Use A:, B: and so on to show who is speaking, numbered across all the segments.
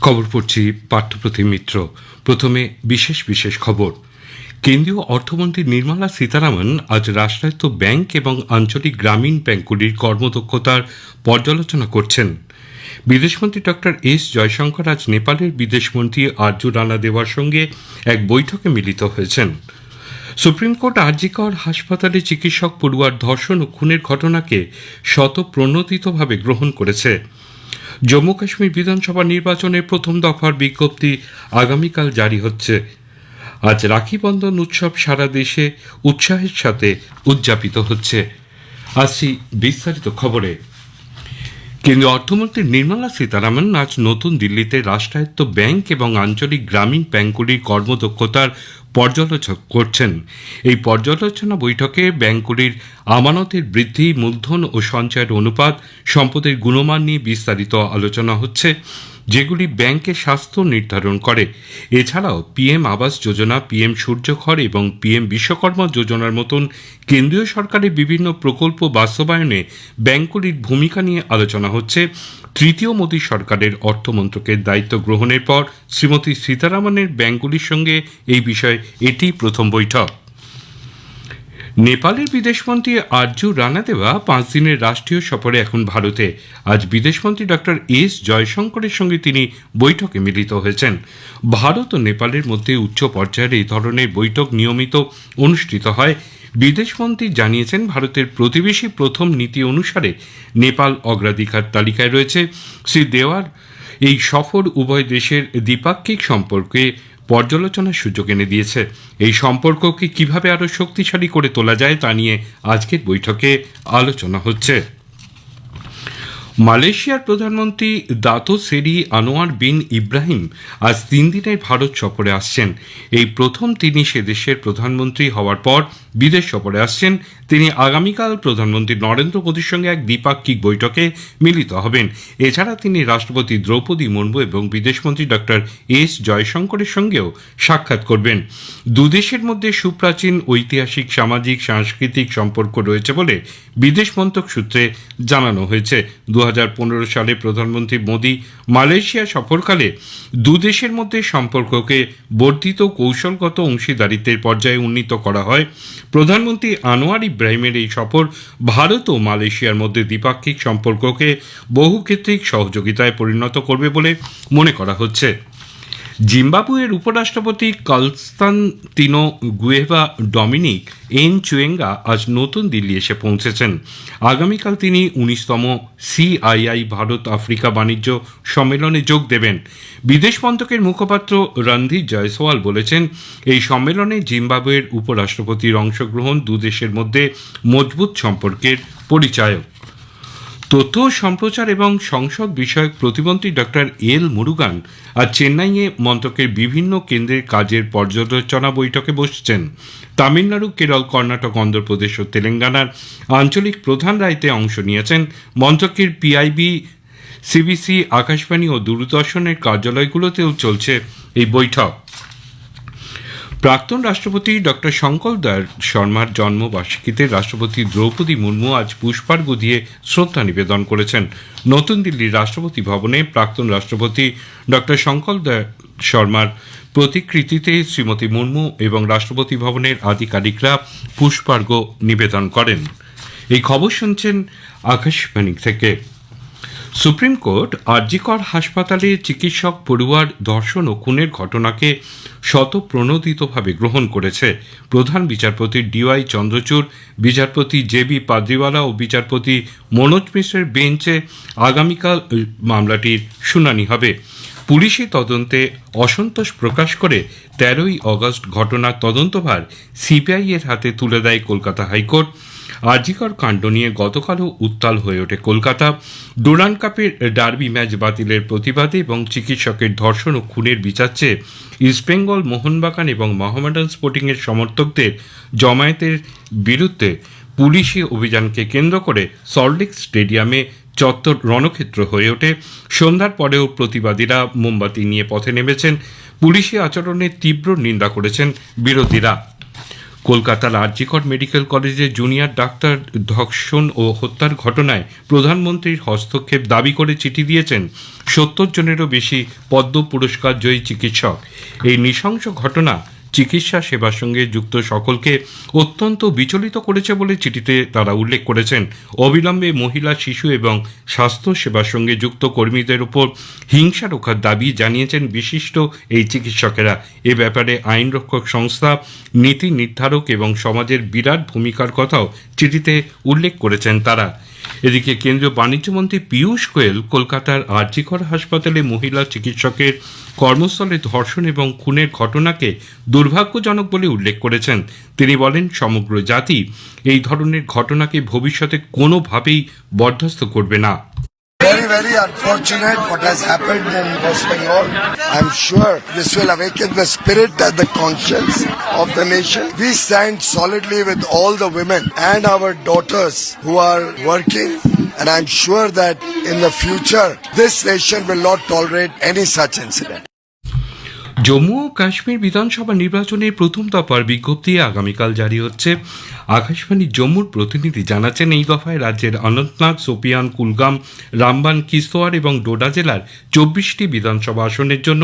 A: খবর পড়ছি পাঠ্যপ্রতি মিত্র। প্রথমে বিশেষ বিশেষ খবর। কেন্দ্রীয় অর্থমন্ত্রী নির্মলা সীতারামন আজ রাষ্ট্রায়ত্ত ব্যাংক এবং আঞ্চলিক গ্রামীণ ব্যাংকগুলির কর্মদক্ষতার পর্যালোচনা করছেন। বিদেশমন্ত্রী ডক্টর এস জয়শঙ্কর আজ নেপালের বিদেশমন্ত্রী আর্জু রানা দেওয়ার সঙ্গে এক বৈঠকে মিলিত হয়েছেন। সুপ্রিম কোর্ট আরজিকর হাসপাতালে চিকিৎসক পড়ুয়ার ধর্ষণ ও খুনের ঘটনাকে শতপ্রণোদিতভাবে গ্রহণ করেছে। জম্মু কাশ্মীর বিধানসভা নির্বাচনের প্রথম দফার বিজ্ঞপ্তি আগামীকাল জারি হচ্ছে। আজ রাখি বন্ধন উৎসব সারা দেশে উৎসাহের সাথে উদযাপিত হচ্ছে। আসছি বিস্তারিত খবরে। কেন্দ্রীয় অর্থমন্ত্রী নির্মলা সীতারামন আজ নতুন দিল্লিতে রাষ্ট্রায়ত্ত ব্যাংক এবং আঞ্চলিক গ্রামীণ ব্যাংকগুলির কর্মদক্ষতার পর্যালোচনা করছেন। এই পর্যালোচনা বৈঠকে ব্যাংকগুলির আমানতের বৃদ্ধি, মূলধন ও সঞ্চয়ের অনুপাত সম্পদের গুণমান নিয়ে বিস্তারিত আলোচনা হচ্ছে, যেগুলি ব্যাংকের স্বাস্থ্য নির্ধারণ করে। এছাড়াও পিএম আবাস যোজনা, পিএম সূর্যঘর এবং পিএম বিশ্বকর্মা যোজনার মতন কেন্দ্রীয় সরকারের বিভিন্ন প্রকল্প বাস্তবায়নে ব্যাংকগুলির ভূমিকা নিয়ে আলোচনা হচ্ছে। তৃতীয় মোদী সরকারের অর্থমন্ত্রকের দায়িত্ব গ্রহণের পর শ্রীমতী সীতারামনের ব্যাঙ্কগুলির সঙ্গে এই বিষয়ে এটি প্রথম বৈঠক। নেপালের বিদেশমন্ত্রী আর্জু রানা দেওয়া পাঁচ দিনের রাষ্ট্রীয় সফরে এখন ভারতে। আজ বিদেশমন্ত্রী ডক্টর এস জয়শঙ্করের সঙ্গে তিনি বৈঠকে মিলিত হয়েছেন। ভারত ও নেপালের মধ্যে উচ্চ পর্যায়ের এই ধরনের বৈঠক নিয়মিত অনুষ্ঠিত হয়। বিদেশমন্ত্রী জানিয়েছেন, ভারতের প্রতিবেশী প্রথম নীতি অনুসারে নেপাল অগ্রাধিকার তালিকায় রয়েছে। শ্রী দেওয়ার এই সফর উভয় দেশের দ্বিপাক্ষিক সম্পর্কে পর্যালোচনার সুযোগ এনে দিয়েছে। এই সম্পর্ককে কীভাবে আরও শক্তিশালী করে তোলা যায় তা নিয়ে আজকের বৈঠকে আলোচনা হচ্ছে। মালয়েশিয়ার প্রধানমন্ত্রী দাতো সেরি আনোয়ার বিন ইব্রাহিম আজ তিন দিনের ভারত সফরে আসছেন। এই প্রথম তিনি সে দেশের প্রধানমন্ত্রী হওয়ার পর বিদেশ সফরে আসছেন। তিনি আগামীকাল প্রধানমন্ত্রী নরেন্দ্র মোদীর সঙ্গে এক দ্বিপাক্ষিক বৈঠকে মিলিত হবেন। এছাড়া তিনি রাষ্ট্রপতি দ্রৌপদী মুর্মু এবং বিদেশমন্ত্রী ডক্টর এস জয়শঙ্করের সঙ্গেও সাক্ষাৎ করবেন। দুদেশের মধ্যে সুপ্রাচীন ঐতিহাসিক, সামাজিক, সাংস্কৃতিক সম্পর্ক রয়েছে বলে বিদেশ মন্ত্রক সূত্রে জানানো হয়েছে। দু হাজার পনেরো সালে প্রধানমন্ত্রী মোদী মালয়েশিয়া সফরকালে দুদেশের মধ্যে সম্পর্ককে বর্ধিত কৌশলগত অংশীদারিত্বের পর্যায়ে উন্নীত করা হয়। প্রধানমন্ত্রী আনোয়ার ইব্রাহিমের এই সফর ভারত ও মালয়েশিয়ার মধ্যে দ্বিপাক্ষিক সম্পর্ককে বহুক্ষেত্রিক সহযোগিতায় পরিণত করবে বলে মনে করা হচ্ছে। জিম্বাবুয়ের উপরাষ্ট্রপতি কলস্তান্তিনো গুয়েভা ডমিনিক এন চুয়েঙ্গা আজ নতুন দিল্লি এসে পৌঁছেছেন। আগামীকাল তিনি উনিশতম সিআইআই ভারত আফ্রিকা বাণিজ্য সম্মেলনে যোগ দেবেন। বিদেশ মন্ত্রকের মুখপাত্র রণধীর জয়সওয়াল বলেছেন, এই সম্মেলনে জিম্বাবুয়ের উপরাষ্ট্রপতির অংশগ্রহণ দুদেশের মধ্যে মজবুত সম্পর্কের পরিচায়ক। তথ্য, সম্প্রচার এবং সংসদ বিষয়ক প্রতিমন্ত্রী ডক্টর এল মুরুগান আজ চেন্নাইয়ে মন্ত্রকের বিভিন্ন কেন্দ্রের কাজের পর্যালোচনা বৈঠকে বসছেন। তামিলনাড়ু, কেরল, কর্ণাটক, অন্ধ্রপ্রদেশ ও তেলেঙ্গানার আঞ্চলিক প্রধান রায়তে অংশ নিয়েছেন। মন্ত্রকের পিআইবি সিবিসি আকাশবাণী ও দূরদর্শনের কার্যালয়গুলোতেও চলছে এই বৈঠক। প্রাক্তন রাষ্ট্রপতি ডক্টর শঙ্কর দয়াল শর্মার জন্মবার্ষিকীতে রাষ্ট্রপতি দ্রৌপদী মুর্মু আজ পুষ্পার্ঘ দিয়ে শ্রদ্ধা নিবেদন করেছেন। নতুন দিল্লির রাষ্ট্রপতি ভবনে প্রাক্তন রাষ্ট্রপতি ডক্টর শঙ্কর দয়াল শর্মার প্রতিকৃতিতে শ্রীমতী মুর্মু এবং রাষ্ট্রপতি ভবনের আধিকারিকরা পুষ্পার্ঘ নিবেদন করেন। এই খবর শুনছেন আকাশবাণী থেকে। সুপ্রিম কোর্ট আরজিকর হাসপাতালে চিকিৎসক পড়ুয়ার ধর্ষণ ও খুনের ঘটনাকে শতপ্রণোদিতভাবে গ্রহণ করেছে প্রধান বিচারপতি ডিওয়াই চন্দ্রচূড়, বিচারপতি জে বি পাদ্রিওয়ালা ও বিচারপতি মনোজ মিশ্রের বেঞ্চে আগামীকাল মামলাটির শুনানি হবে। পুলিশি তদন্তে অসন্তোষ প্রকাশ করে তেরোই অগস্ট ঘটনার তদন্তভার সিবিআই এর হাতে তুলে দেয় কলকাতা হাইকোর্ট। আজিকর কাণ্ড নিয়ে গতকালও উত্তাল হয়ে ওঠে কলকাতা। ডোরান কাপের ডার্বি ম্যাচ বাতিলের প্রতিবাদে এবং চিকিৎসকের ধর্ষণ ও খুনের বিচার চেয়ে ইস্টবেঙ্গল মোহনবাগান এবং মহামেডান স্পোর্টিংয়ের সমর্থকদের জমায়েতের বিরুদ্ধে পুলিশি অভিযানকে কেন্দ্র করে সল্টলেক স্টেডিয়ামে চত্বর রণক্ষেত্র হয়ে ওঠে। সন্ধ্যার পরেও প্রতিবাদীরা মোমবাতি নিয়ে পথে নেমেছেন। পুলিশি আচরণের তীব্র নিন্দা করেছেন বিরোধীরা। কলকাতার আরজিকর মেডিকেল কলেজে জুনিয়র ডাক্তার ধর্ষণ ও হত্যার ঘটনায় প্রধানমন্ত্রীর হস্তক্ষেপ দাবি করে চিঠি দিয়েছেন সত্তর জনেরও বেশি পদ্ম পুরস্কার জয়ী চিকিৎসক। এই নৃশংস ঘটনা চিকিৎসা সেবার সঙ্গে যুক্ত সকলকে অত্যন্ত বিচলিত করেছে বলে চিঠিতে তারা উল্লেখ করেছেন। অবিলম্বে মহিলা, শিশু এবং স্বাস্থ্য সেবার সঙ্গে যুক্ত কর্মীদের উপর হিংসা রক্ষার দাবি জানিয়েছেন বিশিষ্ট এই চিকিৎসকেরা। এ ব্যাপারে আইন রক্ষক সংস্থা, নীতি নির্ধারক এবং সমাজের বিরাট ভূমিকার কথাও চিঠিতে উল্লেখ করেছেন তারা। এদিকে কেন্দ্রীয় বাণিজ্যমন্ত্রী পীয়ূষ গোয়েল কলকাতার আরজিকর হাসপাতালে মহিলা চিকিৎসকের কর্মস্থলে ধর্ষণ এবং খুনের ঘটনাকে দুর্ভাগ্যজনক বলে উল্লেখ করেছেন। তিনি বলেন, সমগ্র জাতি এই ধরনের ঘটনাকে ভবিষ্যতে কোনোভাবেই বরদাস্ত করবে না।
B: Very, unfortunate what has happened in West Bengal. I'm sure this will awaken the spirit and the conscience of the nation. We stand solidly with all the women and our daughters who are working. And I'm sure that in the future, this nation will not tolerate any such incident.
A: Jammu ও কাশ্মীর বিধানসভা নির্বাচনের প্রথম দফার বিজ্ঞপ্তি আগামীকাল জারি হচ্ছে। আকাশবাণী জম্মুর প্রতিনিধি জানাচ্ছেন, এই দফায় রাজ্যের অনন্তনাগ, সোপিয়ান, কুলগাম, রামবান কিস্তোয়ার এবং ডোডা জেলার চব্বিশটি বিধানসভা আসনের জন্য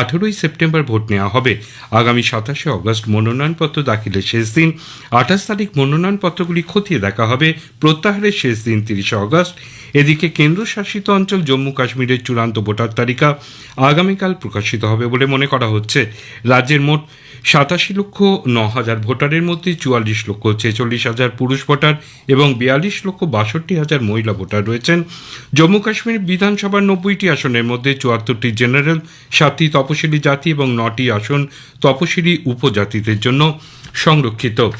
A: আঠেরোই সেপ্টেম্বর ভোট নেওয়া হবে। আগামী সাতাশে অগস্ট মনোনয়নপত্র দাখিলের শেষ দিন। আঠাশ তারিখ মনোনয়নপত্রগুলি খতিয়ে দেখা হবে। প্রত্যাহারের শেষ দিন তিরিশে অগস্ট। এদিকে কেন্দ্রশাসিত অঞ্চল জম্মু কাশ্মীরের চূড়ান্ত ভোটার তালিকা আগামীকাল প্রকাশিত হবে বলে মনে করা হচ্ছে। রাজ্যের মোট সাতাশি লক্ষ ন হাজার ভোটারের মধ্যে চুয়াল্লিশ লক্ষ ছেচল্লিশ হাজার পুরুষ ভোটার এবং বিয়াল্লিশ লক্ষ বাষট্টি হাজার মহিলা ভোটার রয়েছেন। জম্মু কাশ্মীর বিধানসভার নব্বইটি আসনের মধ্যে চুয়াত্তরটি জেনারেল, সাতটি তপশিলি জাতি এবং নটি আসন তপশিলি উপজাতিদের জন্য সংরক্ষিত।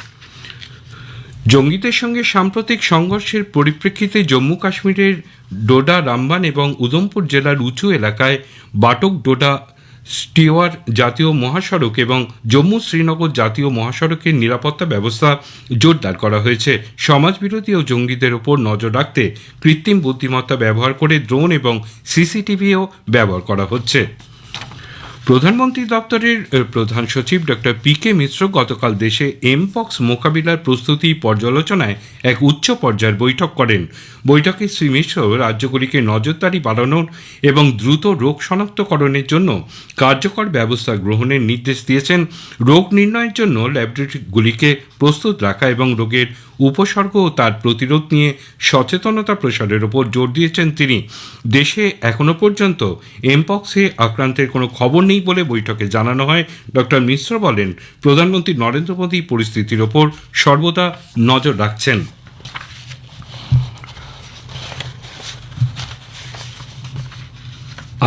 A: জঙ্গিদের সঙ্গে সাম্প্রতিক সংঘর্ষের পরিপ্রেক্ষিতে জম্মু কাশ্মীরের ডোডা, রামবান এবং উধমপুর জেলার উঁচু এলাকায় বাটক ডোডা স্টিওয়ার জাতীয় মহাসড়ক এবং জম্মু শ্রীনগর জাতীয় মহাসড়কের নিরাপত্তা ব্যবস্থা জোরদার করা হয়েছে। সমাজবিরোধী ও জঙ্গিদের ওপর নজর রাখতে কৃত্রিম বুদ্ধিমত্তা ব্যবহার করে ড্রোন এবং সিসিটিভিও ব্যবহার করা হচ্ছে। প্রধানমন্ত্রী দপ্তরের প্রধান সচিব ডক্টর পি কে মিশ্র গতকাল দেশে এমপক্স মোকাবিলার প্রস্তুতি পর্যালোচনায় এক উচ্চ পর্যায়ের বৈঠক করেন। বৈঠকে শ্রী মিশ্র রাজ্যগুলিকে নজরদারি বাড়ানোর এবং দ্রুত রোগ শনাক্তকরণের জন্য কার্যকর ব্যবস্থা গ্রহণের নির্দেশ দিয়েছেন। রোগ নির্ণয়ের জন্য ল্যাবরেটরিগুলিকে প্রস্তুত রাখা এবং রোগের উপসর্গ ও তার প্রতিরোধ নিয়ে সচেতনতা প্রসারের ওপর জোর দিয়েছেন তিনি। দেশে এখনও পর্যন্ত এমপক্সে আক্রান্তের কোনো খবর নেই বলে বৈঠকে জানানো হয়। ডক্টর মিশ্র বলেন, প্রধানমন্ত্রী নরেন্দ্র মোদী পরিস্থিতির ওপর সর্বদা নজর রাখছেন।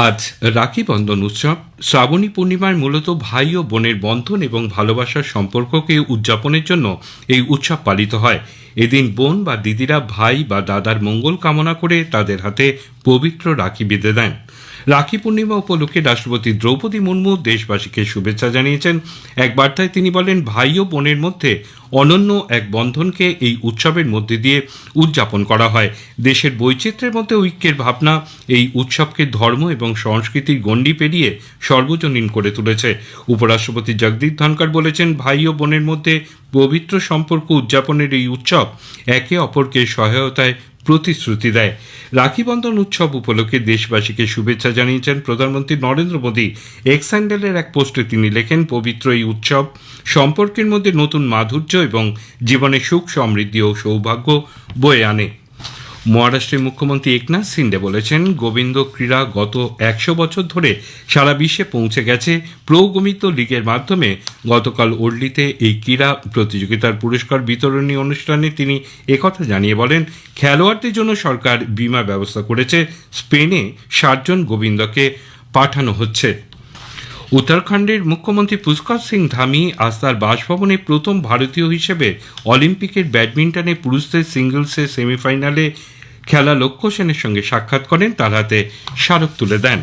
A: আজ রাখি বন্ধন উৎসব। শ্রাবণী পূর্ণিমায় মূলত ভাই ও বোনের বন্ধন এবং ভালোবাসার সম্পর্ককে উদযাপনের জন্য এই উৎসব পালিত হয়। এদিন বোন বা দিদিরা ভাই বা দাদার মঙ্গল কামনা করে তাদের হাতে পবিত্র রাখি বেঁধে দেন। রাখি পূর্ণিমা উপলক্ষে রাষ্ট্রপতি দ্রৌপদী মুর্মু দেশবাসীকে শুভেচ্ছা জানিয়েছেন। এক বার্তায় তিনি বলেন, ভাই ও বোনের মধ্যে অনন্য এক বন্ধনকে এই উৎসবের মধ্যে দিয়ে উদযাপন করা হয়। দেশের বৈচিত্র্যের মধ্যে ঐক্যের ভাবনা এই উৎসবকে ধর্ম এবং সংস্কৃতির গণ্ডি পেরিয়ে সর্বজনীন করে তুলেছে। উপরাষ্ট্রপতি জগদীপ ধনকর বলেছেন, ভাই ও বোনের মধ্যে পবিত্র সম্পর্ক উদযাপনের এই উৎসব একে অপরকে সহায়তায় প্রতিশ্রুতি দেয়। রাখি বন্ধন উৎসব উপলক্ষে দেশবাসীকে শুভেচ্ছা জানিয়েছেন প্রধানমন্ত্রী নরেন্দ্র মোদী। এক্স হ্যান্ডেলের এক পোস্টে তিনি লেখেন, পবিত্র এই উৎসব সম্পর্কের মধ্যে নতুন মাধুর্য এবং জীবনে সুখ সমৃদ্ধি ও সৌভাগ্য বয়ে আনে। মহারাষ্ট্রের মুখ্যমন্ত্রী একনাথ সিন্ডে বলেছেন, গোবিন্দ ক্রীড়া গত একশো বছর ধরে সারা বিশ্বে পৌঁছে গেছে। প্রো গোবিন্দ লীগের মাধ্যমে গতকাল ওর্লিতে এই ক্রীড়া প্রতিযোগিতার পুরস্কার বিতরণী অনুষ্ঠানে তিনি একথা জানিয়ে বলেন, খেলোয়াড়দের জন্য সরকার বিমা ব্যবস্থা করেছে। স্পেনে ষাটজন গোবিন্দকে পাঠানো হচ্ছে। উত্তরাখণ্ডের মুখ্যমন্ত্রী পুষ্কর সিং ধামি আজ তার বাসভবনে প্রথম ভারতীয় হিসেবে অলিম্পিকের ব্যাডমিন্টনে পুরুষদের সিঙ্গলসের সেমিফাইনালে খেলা লক্ষ্য সেনের সঙ্গে সাক্ষাৎ করেন। তার হাতে স্মারক তুলে দেন।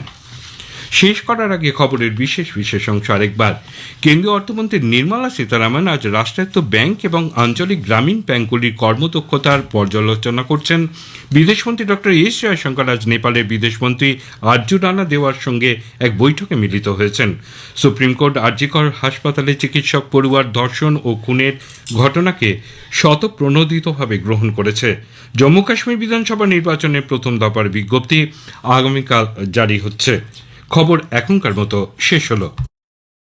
A: শেষ করার আগে খবরের বিশেষ বিশেষ অংশ আরেকবার। কেন্দ্রীয় অর্থমন্ত্রী নির্মলা সীতারামন আজ রাষ্ট্রায়ত্ত ব্যাংক এবং আঞ্চলিক গ্রামীণ ব্যাংকগুলির কর্মদক্ষতার পর্যালোচনা করছেন। বিদেশমন্ত্রী ডক্টর এস জয়শঙ্কর আজ নেপালের বিদেশমন্ত্রী আর্জু রানা দেওয়ার সঙ্গে এক বৈঠকে মিলিত হয়েছেন। সুপ্রিম কোর্ট আর্জিকর হাসপাতালে চিকিৎসক পড়ুয়ার ধর্ষণ ও খুনের ঘটনাকে শতপ্রণোদিতভাবে গ্রহণ করেছে। জম্মু কাশ্মীর বিধানসভা নির্বাচনের প্রথম দফার বিজ্ঞপ্তি আগামীকাল জারি হচ্ছে। খবর এখনকার মতো শেষ হলো।